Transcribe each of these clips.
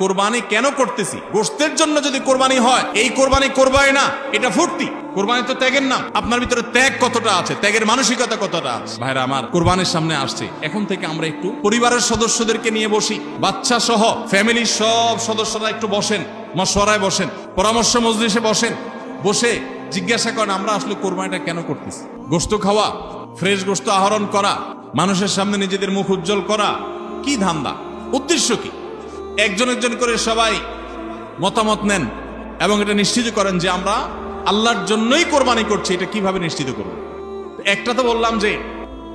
কোরবানি কেন করতেছি? গোস্তের জন্য যদি কোরবানি হয়, এই কোরবানি করবাই না, এটা ফুর্তি। কোরবানি তো ত্যাগের নাম। আপনার ভিতরে ত্যাগ কতটা আছে? ত্যাগের মানসিকতা কতটা আছে? ভাইরা, আমার কোরবানির সামনে আসছে। এখন থেকে আমরা একটু পরিবারের সদস্যদেরকে নিয়ে বসি। বাচ্চা সহ ফ্যামিলির সব সদস্যরা একটু বসেন, মশওয়ারায় বসেন, পরামর্শ মজলিসে বসেন। বসে জিজ্ঞাসা করেন, আমরা আসলে কোরবানিটা কেন করতেছি? গোস্ত খাওয়া, ফ্রেশ গোস্ত আহরণ করা, মানুষের সামনে নিজেদের মুখ উজ্জ্বল করা, কি ধান্দা? উদ্দেশ্য কি? একজন একজন করে সবাই মতামত নেন এবং এটা নিশ্চিত করেন যে আমরা আল্লাহর জন্যই কোরবানি করছি, এটা কীভাবে নিশ্চিত করব? একটা তো বললাম যে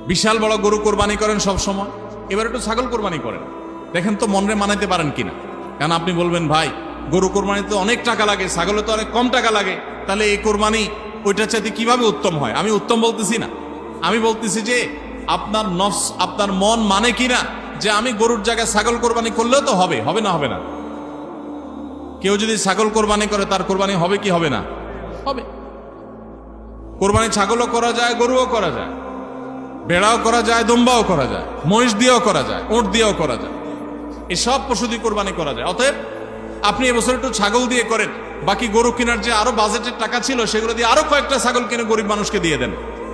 বিশাল বড় গরু কোরবানি করেন সব সময়, এবার একটু ছাগল কোরবানি করেন। দেখেন তো মনরে মানাইতে পারেন কিনা? কারণ আপনি বলবেন, ভাই, গরু কোরবানিতে তো অনেক টাকা লাগে, ছাগলে তো অনেক কম টাকা লাগে, তাহলে এই কোরবানি ওইটার চাইতে কীভাবে উত্তম হয়? আমি উত্তম বলতেছি না। আমি বলতেছি যে আপনার নফস, আপনার মন মানে কিনা? যে আমি গরুর জায়গায় ছাগল কোরবানি করলেও তো হবে হবে না হবে না। কেউ যদি ছাগল কোরবানি করে, তার কোরবানি হবে কি হবে না? হবে। কোরবানি ছাগলও করা যায়, গরুও করা যায়। বেড়াও করা যায়, দম্বাও করা যায়। মহিষ দিয়েও করা যায় ওট দিয়েও করা যায়। এসব পশু দিয়ে কোরবানি করা যায়। অতএব আপনি এবছর একটু ছাগল দিয়ে করেন। বাকি গরু কেনার যে আরও বাজেটের টাকা ছিল, সেগুলো দিয়ে আরও কয়েকটা ছাগল কিনে গরিব মানুষকে দিয়ে দেন।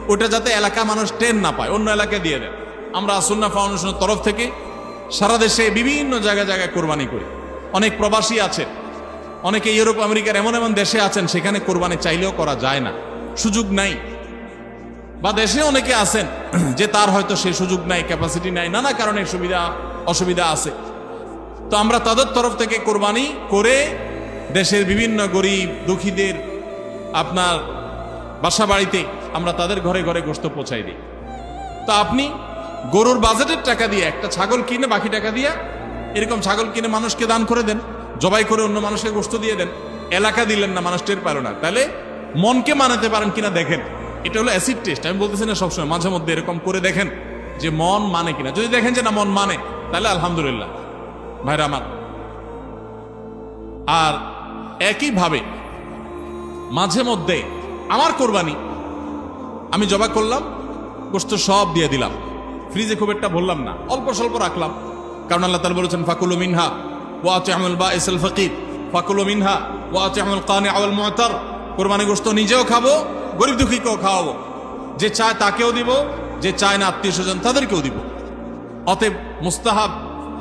ওটা যাতে এলাকা মানুষ টেন না পায়, অন্য এলাকায় দিয়ে দেন। আমরা আসন্না ফাউন্ডেশনের তরফ থেকে সারা দেশে বিভিন্ন জায়গায় জায়গায় কোরবানি করি। অনেক প্রবাসী আছে অনেকে ইউরোপ, আমেরিকার এমন এমন দেশে আছেন, সেখানে কোরবানি চাইলেও করা যায় না। সুযোগ নাই। বা দেশে অনেকে আছেন যে তার হয়তো সে সুযোগ নাই ক্যাপাসিটি নাই, নানা কারণে সুবিধা, অসুবিধা আছে। তো আমরা তাদের তরফ থেকে কোরবানি করে দেশের বিভিন্ন গরিব, দুঃখীদের আপনার বাসা বাড়িতে আমরা তাদের ঘরে ঘরে গোস্ত পৌঁছাই দিই। তা আপনি গরুর বাজেটের টাকা দিয়ে একটা ছাগল কিনে, বাকি টাকা দিয়ে এরকম ছাগল কিনে মানুষকে দান করে দেন, জবাই করে অন্য মানুষকে গোস্ত দিয়ে দেন, এলাকা দিলেন না, মানুষ টের পারো না। তাহলে মনকে মানাতে পারেন কিনা দেখেন। এটা হলো অ্যাসিড টেস্ট আমি বলতেছি না সবসময়, মাঝে মধ্যে এরকম করে দেখেন যে মন মানে কিনা। যদি দেখেন যে না, মন মানে তাহলে আলহামদুলিল্লাহ। ভাইরা আমার, আর একইভাবে মাঝে মধ্যে আমার কোরবানি, আমি জবা করলাম গোস্ত সব দিয়ে দিলাম। ফ্রিজে খুব একটা বললাম না। অল্প স্বল্প রাখলাম। কারণ আল্লাহ তালা বলেছেন, ফাকুল মিনহা ওয়াতে আমল বা ইসল ফকির। ফাকুল মিনহা ওয়াতে আমল কানে আওয়াল মহতার কোরবানি গোস্ত নিজেও খাব, গরিব দুঃখীকেও খাওয়াবো। যে চায় তাকেও দিব, যে চায় না আত্মীয় স্বজন তাদেরকেও দিব। অতএব মুস্তাহাব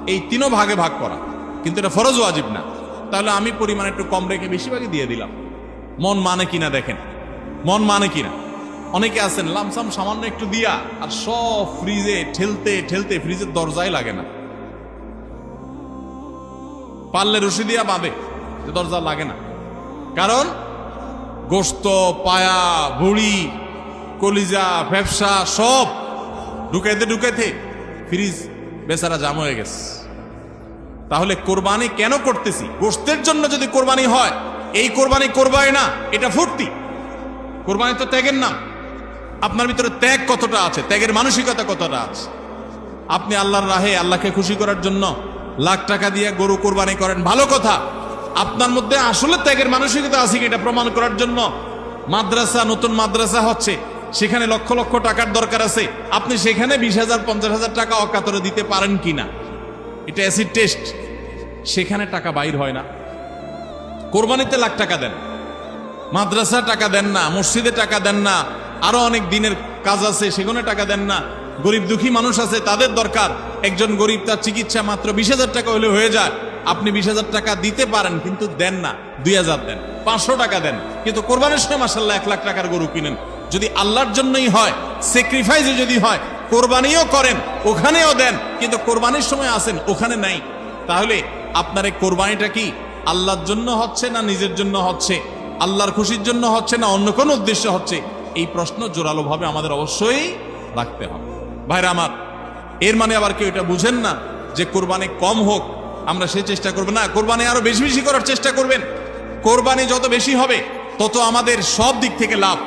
এই তিনও ভাগে ভাগ করা। কিন্তু এটা ফরজ ওয়াজিব না। তাহলে আমি পরিমাণ একটু কম রেখে বেশিরভাগই দিয়ে দিলাম। মন মানে কিনা দেখেন? মন মানে কিনা অনেকে আছেন লামসাম সামান্য একটু দিয়া, আর সব ফ্রিজে ঠেলতে ঠেলতে ফ্রিজের দরজায় লাগে না। পারলে রশি দিয়া পাবে যে দরজা লাগে না। কারণ গোস্ত, পায়া, ভুড়ি, কলিজা ব্যবসা সব ঢুকাইতে ঢুকাইতে ফ্রিজ বেচারা জাম হয়ে গেছে। তাহলে কোরবানি কেন করতেছি? গোস্তের জন্য যদি কোরবানি হয়, এই কোরবানি করবাই না, এটা ফুর্তি। কোরবানি তো ত্যাগের নাম। আপনার ভিতরে ত্যাগ কতটা আছে? ত্যাগের মানসিকতা কতটা আছে? আপনি আল্লাহর রাহে আল্লাহকে খুশি করার জন্য লাখ টাকা দিয়ে গরু কোরবানি করেন, ভালো কথা। আপনার মধ্যে আসলে ত্যাগের মানসিকতা আছে কি? এটা প্রমাণ করার জন্য মাদ্রাসা, নতুন মাদ্রাসা হচ্ছে। সেখানে লক্ষ লক্ষ টাকার দরকার আছে। আপনি সেখানে বিশ হাজার, পঞ্চাশ হাজার টাকা অকাতরে দিতে পারেন কিনা? এটা অ্যাসিড টেস্ট সেখানে টাকা বাইর হয় না। কোরবানিতে লাখ টাকা দেন। মাদ্রাসা টাকা দেন না, মসজিদে টাকা দেন না, আরও অনেক দিনের কাজ আছে, সেখানে টাকা দেন না। গরিব দুঃখী মানুষ আছে, তাদের দরকার। একজন গরিব তার চিকিৎসা মাত্র বিশ হাজার টাকা হলে হয়ে যায়। আপনি বিশ হাজার টাকা দিতে পারেন, কিন্তু দেন না, দুই হাজার দেন, পাঁচশো টাকা দেন। কিন্তু কোরবানির সময় মাসাল্লাহ এক লাখ টাকার গরু কিনেন। যদি আল্লাহর জন্যই হয় স্যাক্রিফাইসে যদি হয়, কোরবানিও করেন, ওখানেও দেন, কিন্তু কোরবানির সময় আসেন ওখানে নাই। তাহলে আপনার এই কোরবানিটা কি আল্লাহর জন্য হচ্ছে না নিজের জন্য হচ্ছে? আল্লাহর খুশির জন্য হচ্ছে না, অন্য কোনো উদ্দেশ্য হচ্ছে? এই প্রশ্ন জোরালোভাবে আমাদের অবশ্যই রাখতে হবে। ভাইরা আমার, এর মানে আবার কেউ এটা বুঝেন না যে কোরবানি কম হোক, আমরা সে চেষ্টা করব না, কোরবানি আরও বেশি বেশি করার চেষ্টা করবেন। কোরবানি যত বেশি হবে, তত আমাদের সব দিক থেকে লাভ।